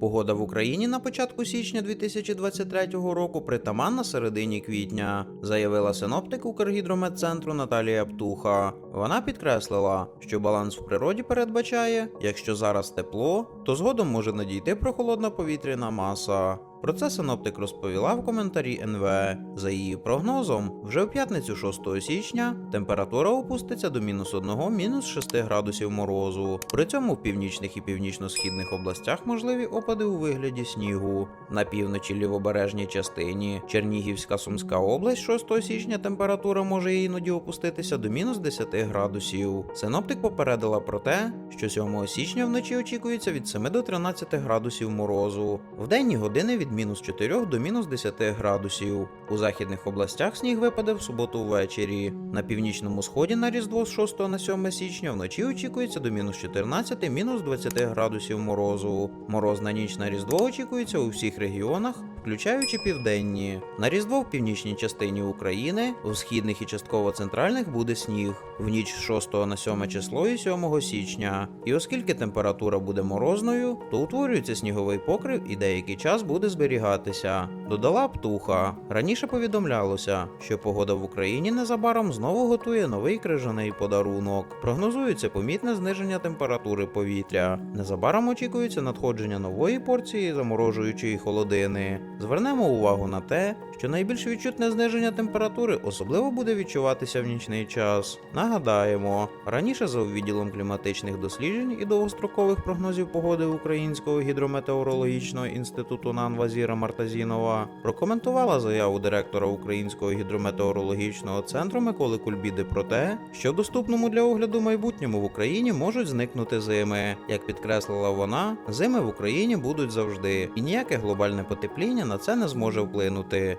Погода в Україні на початку січня 2023 року притаманна середині квітня, заявила синоптик Укргідрометцентру Наталія Птуха. Вона підкреслила, що баланс в природі передбачає, якщо зараз тепло, то згодом може надійти прохолодна повітряна маса. Про це синоптик розповіла в коментарі НВ. За її прогнозом, вже в п'ятницю 6 січня температура опуститься до мінус 1, мінус 6 градусів морозу. При цьому в північних і північно-східних областях можливі опади у вигляді снігу. На півночі лівобережній частині Чернігівська Сумська область 6 січня температура може іноді опуститися до мінус 10 градусів. Синоптик попередила про те, що 7 січня вночі очікується від 7 до 13 градусів морозу. В денні години від мінус 4 до мінус 10 градусів. У західних областях сніг випаде в суботу ввечері. На північному сході на Різдво з 6 на 7 січня вночі очікується до мінус 14, мінус 20 градусів морозу. Морозна ніч на Різдво очікується у всіх регіонах, включаючи південні. На Різдво в північній частині України, у східних і частково центральних буде сніг. В ніч з 6 на 7 число і 7 січня. І оскільки температура буде морозною, то утворюється сніговий покрив і деякий час буде зберігатися. Додала птуха. Раніше повідомлялося, що погода в Україні незабаром знову готує новий крижаний подарунок. Прогнозується помітне зниження температури повітря. Незабаром очікується надходження нової порції заморожуючої холодини. Звернемо увагу на те, що найбільш відчутне зниження температури особливо буде відчуватися в нічний час. Нагадаємо, раніше за відділом кліматичних досліджень і довгострокових прогнозів погоди Українського гідрометеорологічного інституту НАН Вазіра Мартазінова прокоментувала заяву директора Українського гідрометеорологічного центру Миколи Кульбіди про те, що доступному для огляду майбутньому в Україні можуть зникнути зими. Як підкреслила вона, зими в Україні будуть завжди, і ніяке глобальне потепління на це не зможе вплинути.